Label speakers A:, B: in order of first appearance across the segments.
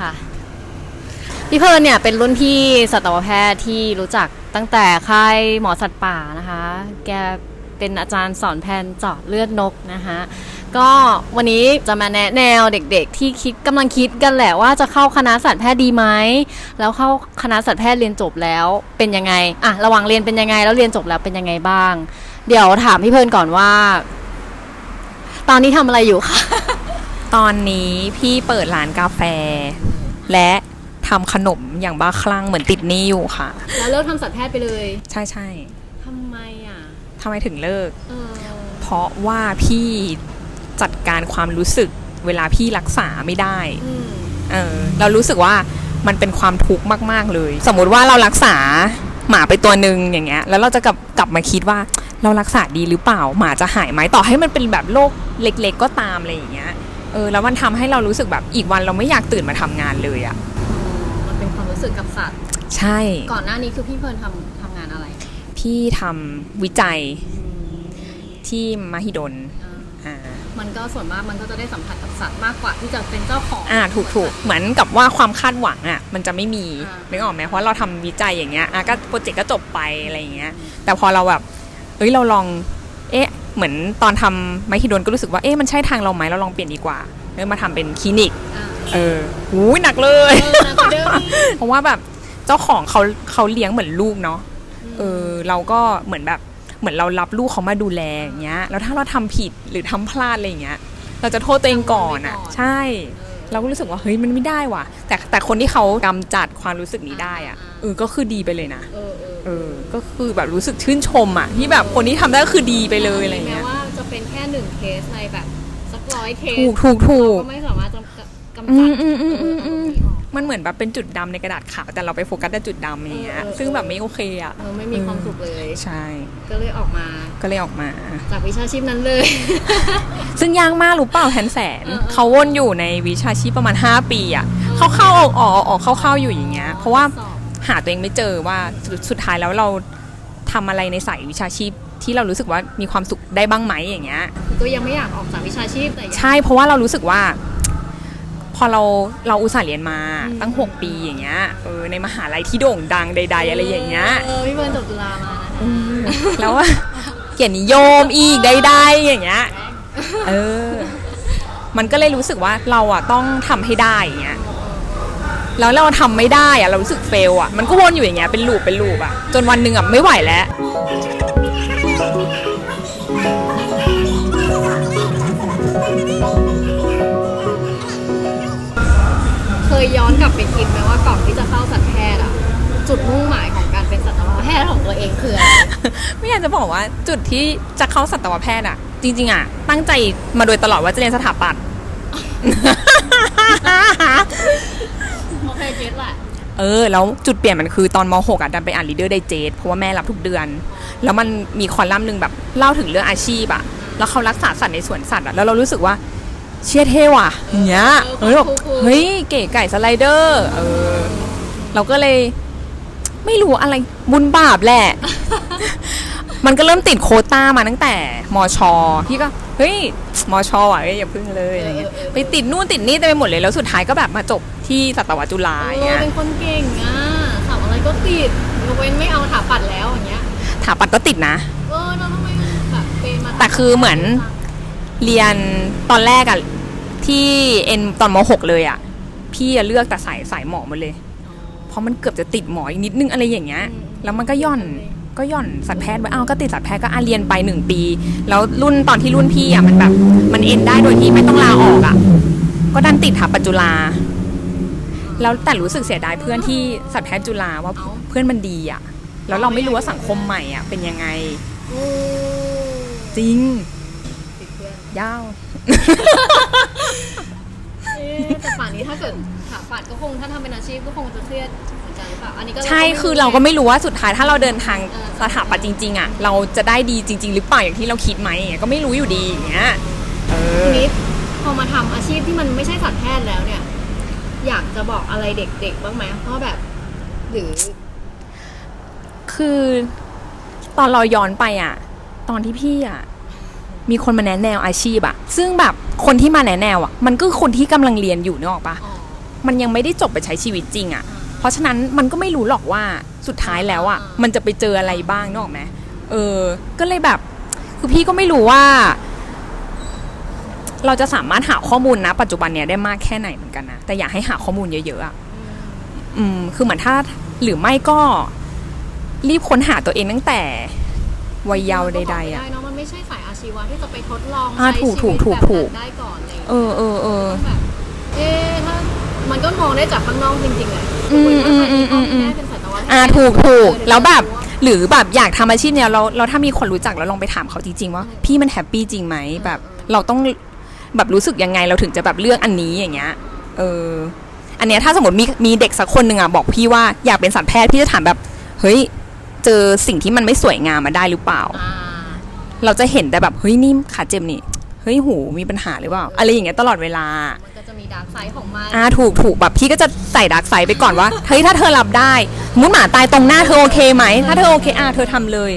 A: ค่ะ พี่เพิร์นเนี่ยเป็นรุ่นพี่สัตวแพทย์ที่รู้จักตั้งแต่ค่ายหมอสัตว์ป่านะคะ แกเป็นอาจารย์สอนแพนเจาะเลือดนกนะคะก็วันนี้จะมาแนะแนวเด็กๆ ที่คิดกำลังคิดกันแหละว่าจะเข้าคณะสัตวแพทย์ดีไหมแล้วเข้าคณะสัตวแพทย์เรียนจบแล้วเป็นยังไงอะระหว่างเรียนเป็นยังไงแล้วเรียนจบแล้วเป็นยังไงบ้าง เดี๋ยวถามพี่เพิร์นก่อนว่า ตอนนี้ทำอะไรอยู่คะ
B: ตอนนี้พี่เปิดร้านกาแฟ และทำขนมอย่างบ้าคลั่งเหมือนติดหนี้อยู่ค่ะ
A: แล้วเลิกทำสัตวแพทย์ไปเลย
B: ใช่ใช่
A: ทำไมอะ
B: ทำไมถึงเลิก
A: เออ
B: เพราะว่าพี่จัดการความรู้สึกเวลาพี่รักษาไม่ได้
A: อืม
B: เออเรารู้สึกว่ามันเป็นความทุกข์มากๆเลย สมมุติว่าเรารักษาหมาไปตัวหนึ่งอย่างเงี้ย แล้วเราจะกลับกลับมาคิดว่าเรารักษาดีหรือเปล่าหมาจะหายไหมต่อให้มันเป็นแบบโรคเล็ก ๆ ก็ตามอะไรอย่างเงี้ย เออแล้วมันทำให้เรารู้สึกแบบอีกวันเราไม่อยากตื่นมาทำงานเลยอะ่ะ
A: มันเป็นความรู้สึกกับสัตว์
B: ใช่
A: ก่อนหน้านี้คือพี่เพิร์นทำทำงานอะไร
B: พี่ทำวิจัยที่มหิดล
A: อ่า
B: อ่า
A: มันก็ส่วนมากมันก็จะได้สัมผัสกับสัตว์มากกว่าที่จะเป็นเจ้าของ
B: อ่าถูกถูกเหมือนกับว่าความคาดหวังอะมันจะไม่มี
A: อ่านึ
B: นึกออกไหมเพราะเราทำวิจัยอย่างเงี้ยอะก็โปรเจกต์ก็จบไปอะไรอย่างเงี้ย แต่พอเราแบบเอ้ยเราลองเอ๊ะ เหมือนตอนทำไมฮิโดนก็รู้สึกว่าเอ๊ะมันใช่ทางเราไหมเราลองเปลี่ยนดีกว่าเริ่มมาทำเป็นคลินิก
A: อ่า
B: เออหูยหนักเลย
A: เออนะกว่าเดิมอีก
B: เพราะว่าแบบเจ้าของเขาเขาเลี้ยงเหมือนลูกเนาะ เออเราก็เหมือนแบบเหมือนเรารับลูกเขามาดูแลอย่างเงี้ย แล้วถ้าเราทำผิดหรือทำพลาดอะไรอย่างเงี้ย เราจะโทษตัวเองก่อนอะ ใช่ เราก็รู้สึกว่าเฮ้ยมันไม่ได้ว่ะ แต่แต่คนที่เขากำจัดความรู้สึกนี้ได้อะเออก็คือดีไปเลยนะ
A: เออเออ
B: เออ ก็คือแบบรู้สึกชื่นชมอะที่แบบคนที่ทำได้ก็คือดีไปเลยอะไร
A: แม้
B: เงี้ย
A: ว่าจะเป็นแค่หนึ่งเคสในแบบสักร้อยเคส
B: ถูกถูกถูก
A: เราก็ไม่สามารถจะกำ
B: อื
A: จัด
B: มอืมอืมอืมอืม
A: เออตรงนี้ออก
B: มันเหมือนแบบเป็นจุดดำในกระดาษขาวแต่เราไปโฟกัสแต่จุดดำอย่างเงี้ย
A: เออเออ
B: ซึ่งแบบไม่โอเคอะ
A: เออไม่มีความสุขเลย
B: ใช่
A: ก็เลยออกมา
B: ก็เลยออกมา
A: จากวิชาชีพนั้นเลย
B: ซึ่งยากมากรู้เปล่าแทนแสน
A: เออเออ
B: เขาวนอยู่ในวิชาชีพประมาณ 5 ปีอะเขาเข้าออกออกออกเข้าเข้าอยู่อย่างเงี้ย เพราะว่า
A: สอบ
B: หาตัวเองไม่เจอว่าสุดสุดท้ายแล้วเราทำอะไรในสายวิชาชีพที่เรารู้สึกว่ามีความสุขได้บ้างไหมอย่างเงี้ย
A: ก็ยังไม่อยากออกจากวิชาชีพแต่อยาก
B: ใช่เพราะว่าเรารู้สึกว่า พอเราเราอุตส่าห์เรียนมา
A: อืม
B: ตั้ง 6 ปีอย่างเงี้ยเออในมหาลัยที่โด่งดังใด ๆ อะไรอย่างเงี้ย
A: เออพี่เบิร์นจบจุฬามานะ
B: แล้วว่าเกียรตินิยมอีกใดๆอย่างเงี้ยเออมันก็เลยรู้สึกว่าเราอะต้องทำให้ได้อย่างเงี้ย แล้วเราทำไม่ได้อะเรารู้สึกเฟลอะมันก็วนอยู่อย่างเงี้ยเป็นลูปเป็นลูปอะจนวันหนึ่งอะไม่ไหวแล้ว
A: เคยย้อนกลับไปคิดไหมว่าก่อนที่จะเข้าสัตวแพทย์อะจุดมุ่งหมายของการเป็นสัตวแพทย์ของตัวเองคืออะไร
B: ไม่อยากจะบอกว่าจุดที่จะเข้าสัตวแพทย์อะจริงๆอะตั้งใจมาโดยตลอดว่าจะเรียนสถาปัตย์
A: เคเก็ตแหละ
B: เออ แล้วจุดเปลี่ยนมันคือตอนม .6 อะดันไปอ่านลีดเดอร์ไดเจตเพราะว่าแม่รับทุกเดือน แล้วมันมีคอลัมน์หนึ่งแบบเล่าถึงเรื่องอาชีพอะ แล้วเขารักษาสัตว์ในสวนสัตว์อะแล้วเรารู้สึกว่าเชี่ยเท่ว่ะอย่างเงี้ยเฮ้ยแบบเฮ้ยเก๋ไก่สไลเดอร์เออเราก็เลย ไม่รู้อะไรบุญบาปแหละ มันก็เริ่มติดโควต้ามาตั้งแต่มชพี่ก็เฮ้ยมชอะเอ้ยอย่าพึ่งเลยอะไรเงี้ยไปติดนู่นติดนี่เต็มไปหมดเลยแล้วสุดท้ายก็แบบมาจบที่สัตวจุฬาอย่าง
A: เออ
B: เงี้ย
A: เป็นคนเก่งอะถามอะไรก็ติดยกเว้นไม่เอาถาปัดแล้วอย่างเงี้ย
B: ถาปัดก็ติดนะ
A: เออเราทำไมแบบเป็นมา
B: แต่คือเหมือนเรียนตอนแรกอะที่เอ็นตอนม .6 เลยอะพี่อะเลือกแต่สายสายหมอหมดเลย เพราะมันเกือบจะติดหมออีกนิดนึงอะไรอย่างเงี้ย แล้วมันก็ย่อน ก็ย่อนสัตวแพทย์ไว้อ้าวก็ติดสัตวแพทย์ก็อะเรียนไปหนึ่งปี แล้วรุ่นตอนที่รุ่นพี่อะมันแบบ มันเอ็นได้โดยที่ไม่ต้องลาออกอะก็ดันติดถาปัจจุฬาแล้วแต่รู้สึกเสียดายเพื่อนที่สัตวแพทย์จุฬาว่าเพื่อนมันดีอะแล้วเราไม่รู้ว่าสังคมใหม่อะเป็นยังไง
A: โอ้
B: จริง
A: ติดเพื่อน
B: ยาว
A: เอ๊ะ แต่ป่านนี้ถ้าเกิดถาปัดก็คงถ้าทำเป็นอาชีพก็คงจะเครียดเหมือนกันหรือเปล่าอันนี้ก็
B: ใช่คือเราก็ไม่รู้ว่าสุดท้ายถ้าเราเดินทาง
A: เออ
B: สถาปัตย์จริง ๆอะเราจะได้ดีจริง ๆ หรือเปล่าอย่างที่เราคิดไหมอย่างเงี้ยก็ไม่รู้อยู่ดีอย่างเงี้ยเออ
A: ทีนี้พอมาทำอาชีพที่มันไม่ใช่สัตวแพทย์แล้วเนี่ย อยากจะบอกอะไรเด็กๆบ้างไหมเพราะแบบ หรือ
B: คือตอนเราย้อนไปอะตอนที่พี่อะมีคนมาแนะแนวอาชีพอะซึ่งแบบ คนที่มาแนะแนวอะ มันก็คือคนที่กำลังเรียนอยู่นึกออกปะ
A: อ๋อ
B: มันยังไม่ได้จบไปใช้ชีวิตจริงอะ่ะ เพราะฉะนั้นมันก็ไม่รู้หรอกว่าสุดท้ายแล้วอะ่ะ มันจะไปเจออะไรบ้างนึกออกไหมเออ ก็เลยแบบคือพี่ก็ไม่รู้ว่า เราจะสามารถหาข้อมูลนะ ปัจจุบันเนี้ยได้มากแค่ไหนเหมือนกันนะแต่อยากให้หาข้อมูลเยอะๆอะ่ะอืม คือเหมือนถ้าหรือไม่ก็รีบค้นหาตัวเองตั้งแต่วัยเยาว์ใดๆ
A: อะ
B: อะ
A: เนาะมันไม่ใช่สายอาชีวะที่จะไปทดลอง
B: อ่า
A: ใช้
B: ถูก
A: ชีวิต
B: ถูก
A: แบบ
B: ถูก
A: นั้นได้ก่อนอะไรอย่าง
B: เอ
A: เงี้ย
B: อเออเออ
A: ต้องแบบเอ๊ะถ้ามันก็มองได้จากข้างนอกจริงๆเลย
B: อืม
A: คุยว่า
B: อืมอืมอืม
A: แม่เป็นสัตวแพทย์
B: อ่าถูกถูก
A: เออ
B: แล้วแบบ
A: เดี๋ย
B: หรือแบบอยากทำอาชีพเนี้ยเราเราถ้ามีคนรู้จักแล้วลองไปถามเขาจริงๆว่าพี่มันแฮปปี้จริงไหมแบบเราต้องแบบรู้สึกยังไงเราถึงจะแบบเลือกอันนี้อย่างเงี้ยเอออันเนี้ยถ้าสมมติมีมีเด็กสักคนหนึ่งอะบอกพี่ว่าอยากเป็นสัตวแพทย์พี่จะถามแบบ เฮ้ย เจอสิ่งที่มันไม่สวยงามมาได้หรือเปล่า
A: อ่า
B: เราจะเห็นแต่แบบเฮ้ยนี่ขาเจ็บนี่เฮ้ยหูมีปัญหาหรือเปล่าอะไรอย่างเงี้ยตลอดเวลา
A: มันก็จะมีดาร์กไซด์ของมัน
B: อ่าถูกถูกแบบพี่ก็จะใส่ดักไซไปก่อนว่า เฮ้ยถ้าเธอรับได้มุดหมาตายตรงหน้าเธอโอเคไหมถ้าเธอโอเคอะเธอทำเลย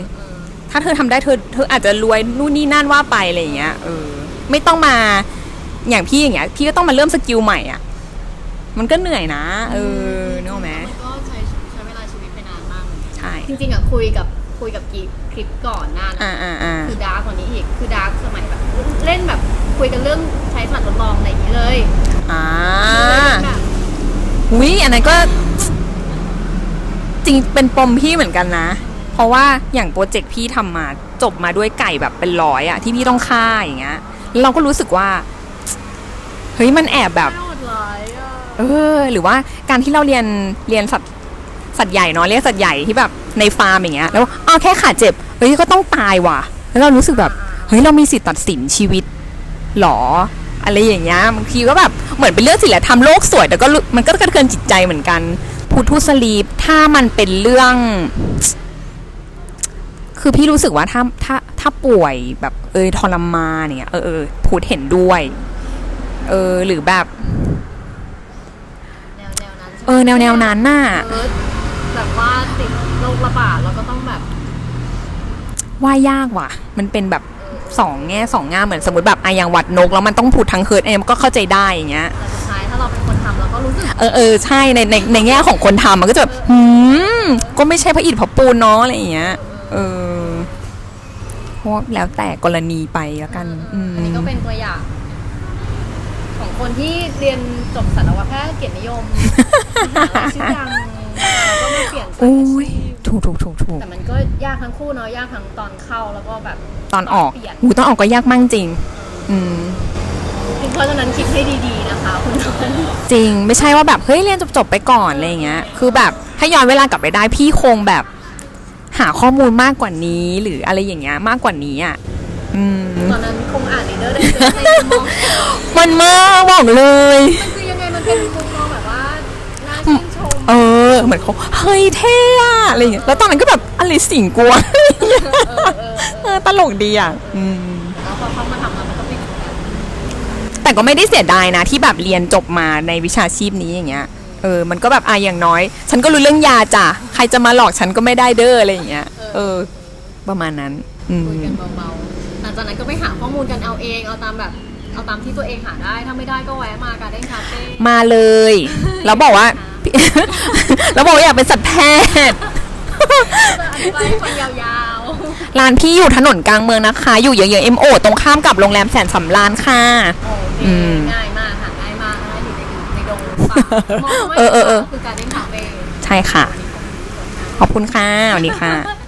B: ถ้าเธอทำได้เธอเธออาจจะรวยนู่นนี่นั่นว่าไปอะไรอย่างเงี้ยเออไม่ต้องมาอย่างพี่อย่างเงี้ยพี่ก็ต้องมาเริ่มสกิลใหม่อะมันก็เหนื่อยนะ เออนึกออกไหม
A: มันก็ใช้ใช้เวลาชีวิตไปนานมาก
B: ใช่
A: จริงๆอะคุยกับ คุยกับกีคลิปก่อนหน้านะ
B: อ่าอ่าอ่า
A: คือดาร์กกว่านี้อีกคือดาร์กสมัยแบบ เล่นแบบคุยกันเรื่องใช้สัตว์ทดลองอะไรอย่างนี้เลย
B: อ่า
A: แบบ
B: วิอันนั้นก็จริงเป็นปมพี่เหมือนกันนะ เพราะว่าอย่างโปรเจกต์พี่ทำมาจบมาด้วยไก่แบบเป็นร้อยอะที่พี่ต้องฆ่าอย่างเงี้ยแล้วเราก็รู้สึกว่าเฮ้ยมันแอบแบบ
A: ไม่โหดร้ายอะ
B: เออหรือว่าการที่เราเรียนเรียนสัตว์สัตว์ใหญ่เนาะเรียกสัตว์ใหญ่ที่แบบ ในฟาร์มอย่างเงี้ยแล้วอ้าวแค่ขาเจ็บเฮ้ยก็ต้องตายว่ะ แล้วเรารู้สึกแบบเฮ้ยเรามีสิทธิ์ตัดสินชีวิตหรออะไรอย่างเงี้ยบางทีก็แบบเหมือนเป็นเรื่องศิลธรรมโลกสวย แต่ก็รู้มันก็กระเทือนจิตใจเหมือนกันพูทุสลีปถ้ามันเป็นเรื่อง คือพี่รู้สึกว่าถ้าถ้าถ้าป่วยแบบ เอยทรมานเนี่ยเออเออพูดเห็นด้วย เออหรือแบบ
A: แนวแนวนั้นใช่ไหม
B: เออแนวแนวนั้นน่ะ
A: เออ แบบว่าติดโรคระบาดแล้วก็ต้องแบบ
B: ว่ายากว่ะ มันเป็นแบบสองแง่สองง่ามเหมือนสมมติแบบอะอย่างหวัดนกแล้วมันต้องพูดทั้งเคิร์ดเอ็มก็เข้าใจได้อย่างเงี้ย
A: แต่สุดท้ายถ้าเราเป็นคนทำเราก็รู้สึก
B: เออเออใช่ในในในแง่ของคนทำมันก็จะแบบหืมก็ไม่ใช่พระอิฐพระปูนเนาะอะไรอย่างเงี้ยเออเพราะแล้วแต่กรณีไปแล้วกัน อืม
A: อันนี้ก็เป็นตัวอย่าง ของคนที่เรียนจบสัตวแพทย์เกียรตินิยมมหาลัยชื่อดัง แล้วก็มาเปลี่ยนสาย
B: โอ้
A: อายชีพ
B: ถูกถูกถูกถูก
A: แต่มันก็ยากทั้งคู่เนาะยากทั้งตอนเข้าแล้วก็แบบ
B: ตอนออก
A: เปลี่ยน
B: หูตอนออกก็ยากมากจริง อืม
A: เพราะฉะนั้นคิดให้ดีๆนะคะ คุณต้น
B: จริง ไม่ใช่ว่าแบบ เฮ้ย เรียนจบ ๆ ไปก่อนอะไรอย่างเงี้ย คือแบบ ถ้าย้อนเวลากลับไปได้พี่คงแบบ หาข้อมูลมากกว่านี้ หรืออะไรอย่างเงี้ยมากกว่านี้อะอืม
A: ตอนนั้นคงอ่านลีเดอร์ได้เยอะในมุมมอง
B: มันมากบอกเลย
A: มันคือยังไงมันเป็นมุมมองแบบว่าน่าชื่นชม
B: เออ เหมือนเขาเฮ้ยเท่อะอะไรอย่างเงี้ยแล้วตอนนั้นก็แบบอะไรสิ่งกลัว
A: เออเออเออ
B: เออตลกดีอะอืม
A: แล้วพอเขามาทำแล้วมันก็เป็นอย่างนั้น
B: แต่ก็ไม่ได้เสียดายนะ ที่แบบเรียนจบมาในวิชาชีพนี้อย่างเงี้ยเออ มันก็แบบอะอย่างน้อย ฉันก็รู้เรื่องยาจ้ะใครจะมาหลอกฉันก็ไม่ได้เด้ออะไรอย่างเงี้ยเออ ประมาณนั้น อืม
A: คุยกันเบาๆหลังจากนั้นก็ไปหาข้อมูลกันเอาเองเอาตามแบบเอาตามที่ตัวเองหาได้ถ้าไม่ได้ก็แวะมาการเด้นคาเฟ่
B: มาเลย แล้วบอกว่า แล้วบอกว่าอยากเป็นสัตวแพทย์
A: จะอธิบายให้ฟังยาว
B: ร้านพี่อยู่ถนนกลางเมืองนะคะ อยู่เยื้องๆเอ็มโอตรงข้ามกับโรงแรมแสนสำราญค่ะ
A: ๆโอเค
B: อืม
A: ง่ายมากหาง่ายมากนะคะอยู่ในในดงป่ามองไม่
B: เออเออเออ
A: ก็คือการเด้นคาเฟ่
B: ใช่ค่ะ ขอบคุณค่ะสวัสดีค่ะ
A: ค